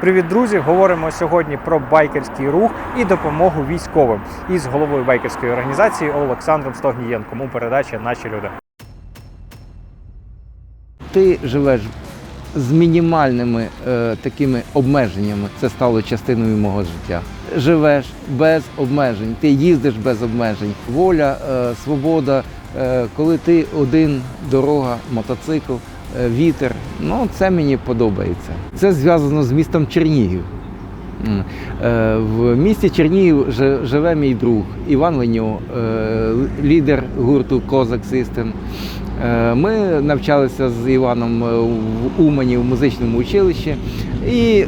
Привіт, друзі! Говоримо сьогодні про байкерський рух і допомогу військовим із головою байкерської організації Олександром Стогнієнком у передачі Наші люди. ти живеш з мінімальними е, такими обмеженнями. Це стало частиною мого життя. Живеш без обмежень, ти їздиш без обмежень. Воля, е, свобода, е, коли ти один, дорога, мотоцикл, вітер. Ну, це мені подобається. Це зв'язано з містом Чернігів. Е, В місті Чернігів живе мій друг Іван Леньо, е, лідер гурту Козак Систем. Е, Ми навчалися з Іваном е, в Умані в музичному училищі. І е,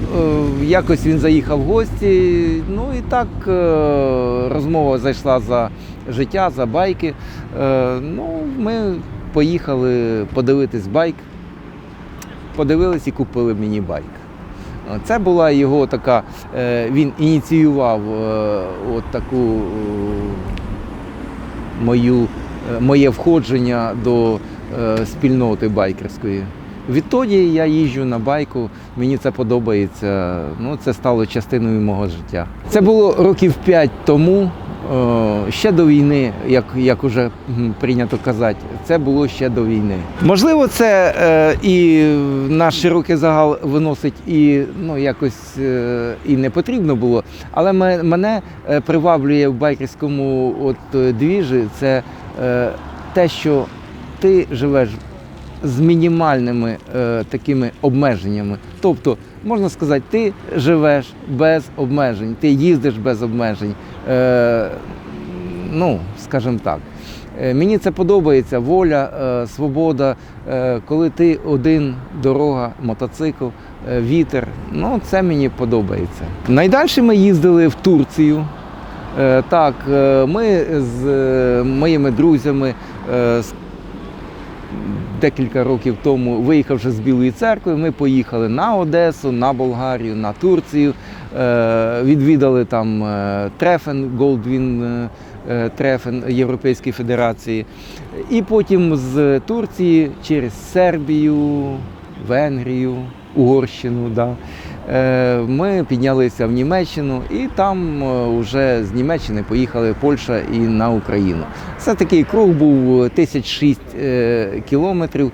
якось він заїхав в гості. Ну і так е, розмова зайшла за життя, за байки. Е, Ну, ми поїхали подивитись байк. Подивились і купили мені байк. Це була його така, е, він ініціював е, от таку е, мою, е, моє входження до е, спільноти байкерської. Відтоді я їжджу на байку, мені це подобається. Ну, це стало частиною мого життя. Це було років п'ять тому, е, ще до війни, як, як уже прийнято казати, це було ще до війни. Можливо, це е, і наш широкий загал виносить і ну, якось е, і не потрібно було. Але ме- мене е, приваблює в байкерському от, е, двіжі це е, те, що ти живеш з мінімальними е, такими обмеженнями. Тобто, можна сказати, ти живеш без обмежень, ти їздиш без обмежень. Е, ну, скажімо так. Е, Мені це подобається воля, е, свобода, е, коли ти один, дорога, мотоцикл, вітер. Ну, це мені подобається. Найдальше ми їздили в Турцію. Так, ми з моїми друзями з декілька років тому, виїхавши з Білої церкви, ми поїхали на Одесу, на Болгарію, на Турцію, е, відвідали там е, Трефен, Голдвін е, Трефен Європейської Федерації. І потім з Турції через Сербію, Венгрію, Угорщину. Да. Е, Ми піднялися в Німеччину і там е, вже з Німеччини поїхали Польща і на Україну. Це такий круг був 1006 е, кілометрів.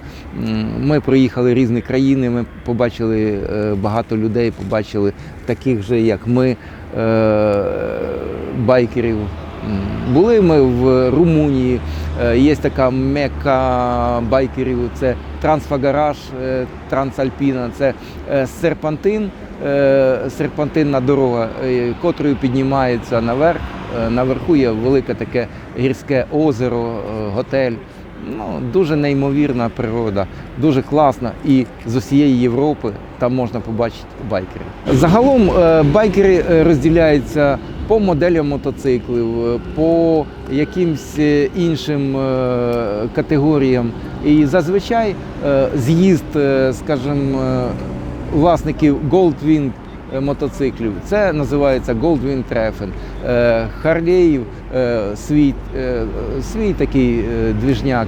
Ми проїхали різні країни, ми побачили е, багато людей, побачили таких же, як ми, е, байкерів. Були ми в Румунії, е, є така мека байкерів, це Трансфагараж, е, Трансальпіна, це е, серпантин, серпантинна дорога, котрою піднімається наверх. Наверху є велике таке гірське озеро, готель. Ну, дуже неймовірна природа, дуже класна. І з усієї Європи там можна побачити байкерів. Загалом байкери розділяються по моделям мотоциклів, е, по якимсь е, іншим е, категоріям. І зазвичай з'їзд, скажімо, власників Goldwing мотоциклів. Це називається Goldwing Treffen. Харлеїв свій, свій такий двіжняк.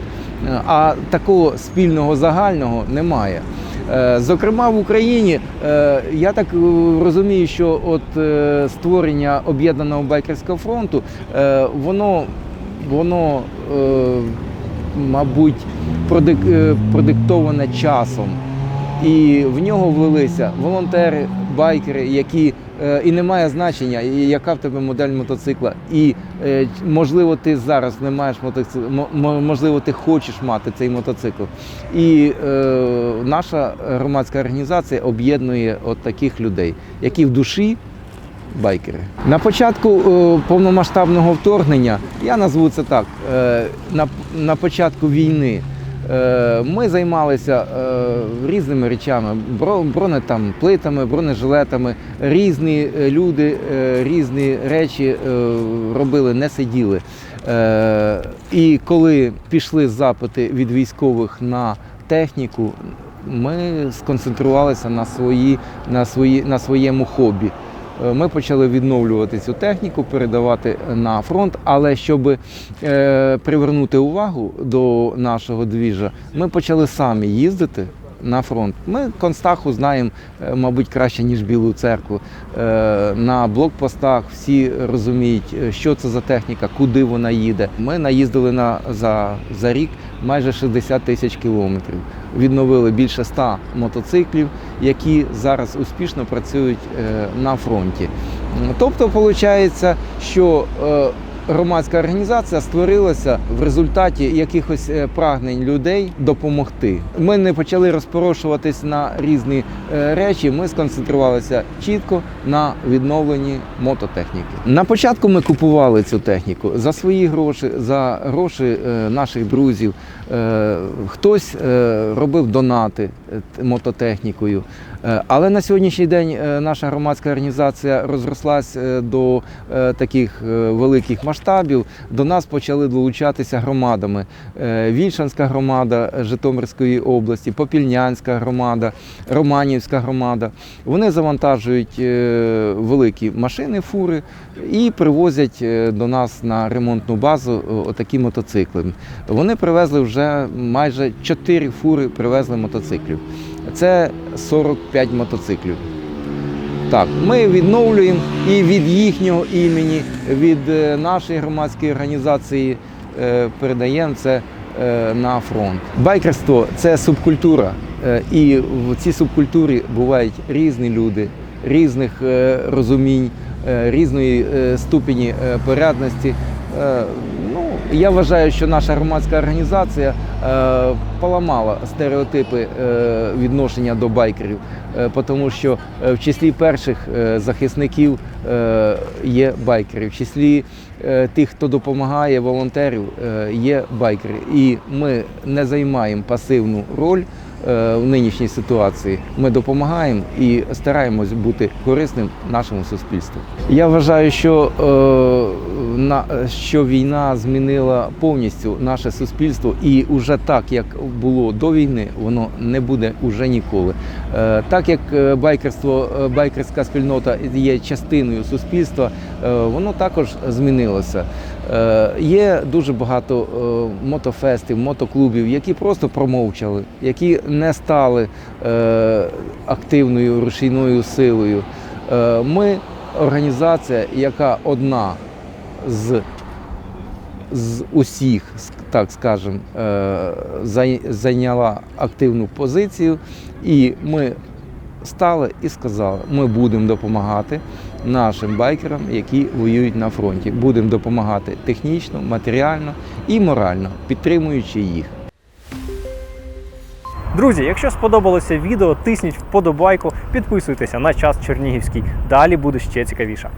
А такого спільного загального немає. Е, Зокрема, в Україні е, я так е, розумію, що от створення об'єднаного байкерського фронту, воно, воно мабуть, продиктоване часом. І в нього влилися волонтери, байкери, які е, і немає значення, яка в тебе модель мотоцикла. І е, можливо, ти зараз не маєш мотоцикла, мо- мо- можливо, ти хочеш мати цей мотоцикл. І е, наша громадська організація об'єднує от таких людей, які в душі. Байкери на початку е, повномасштабного вторгнення я назву це так: е, на, на початку війни Ми займалися е, різними речами, бро- бронетам, бронежилетами. Різні е, люди, е, різні речі е, робили, не сиділи. Е, І коли пішли запити від військових на техніку, ми сконцентрувалися на, свої, на, свої, на своєму хобі. Е, Ми почали відновлювати цю техніку, передавати на фронт. Але щоб е, привернути увагу до нашого двіжа, ми почали самі їздити на фронт. Ми Констаху знаємо, е, мабуть, краще, ніж Білу церкву. Е, На блокпостах всі розуміють, е, що це за техніка, куди вона їде. Ми наїздили на, за, за рік майже 60 тисяч кілометрів. Відновили більше 100 мотоциклів, які зараз успішно працюють на фронті. Тобто, виходить, що громадська організація створилася в результаті якихось е, прагнень людей допомогти. Ми не почали розпорошуватись на різні е, речі. Ми сконцентрувалися чітко на відновленні мототехніки. На початку ми купували цю техніку за свої гроші, за гроші е, наших друзів. Хтось робив донати мототехнікою. Але на сьогоднішній день наша громадська організація розрослась до таких великих масштабів. До нас почали долучатися громадами. Е, Вільшанська громада Житомирської області, Попільнянська громада, Романівська громада. Вони завантажують е, великі машини, фури і привозять е, до нас на ремонтну базу отакі мотоцикли. Вони привезли вже майже 4 фури привезли мотоциклів. Це 45 мотоциклів. Так, ми відновлюємо і від їхнього імені, від е, нашої громадської організації е, передаємо це е, на фронт. Байкерство це субкультура, і в цій субкультурі бувають різні люди, різних розумінь, різної ступені порядності. Ну, я вважаю, що наша громадська організація е, поламала стереотипи е, відношення до байкерів, е, тому що е, в числі перших е, захисників е, є байкери, в числі тих, хто допомагає волонтерів, е, є байкери. І ми не займаємо пасивну роль е, в нинішній ситуації. Ми допомагаємо і стараємось бути корисним нашому суспільству. Я вважаю, що, е, що війна змінила повністю наше суспільство, і вже так, як було до війни, воно не буде уже ніколи. Е, так як е, байкерство, е, байкерська спільнота є частиною суспільства, е, воно також змінилося. Е, Є дуже багато е, мотофестів, мотоклубів, які просто промовчали, які не стали е, активною рушійною силою. Ми організація, яка одна з, з усіх, так скажемо, зайняла активну позицію, і ми стали і сказали, ми будемо допомагати нашим байкерам, які воюють на фронті. Будемо допомагати технічно, матеріально і морально, підтримуючи їх. Друзі, якщо сподобалося відео, тисніть вподобайку, підписуйтеся на час Чернігівський. Далі буде ще цікавіше.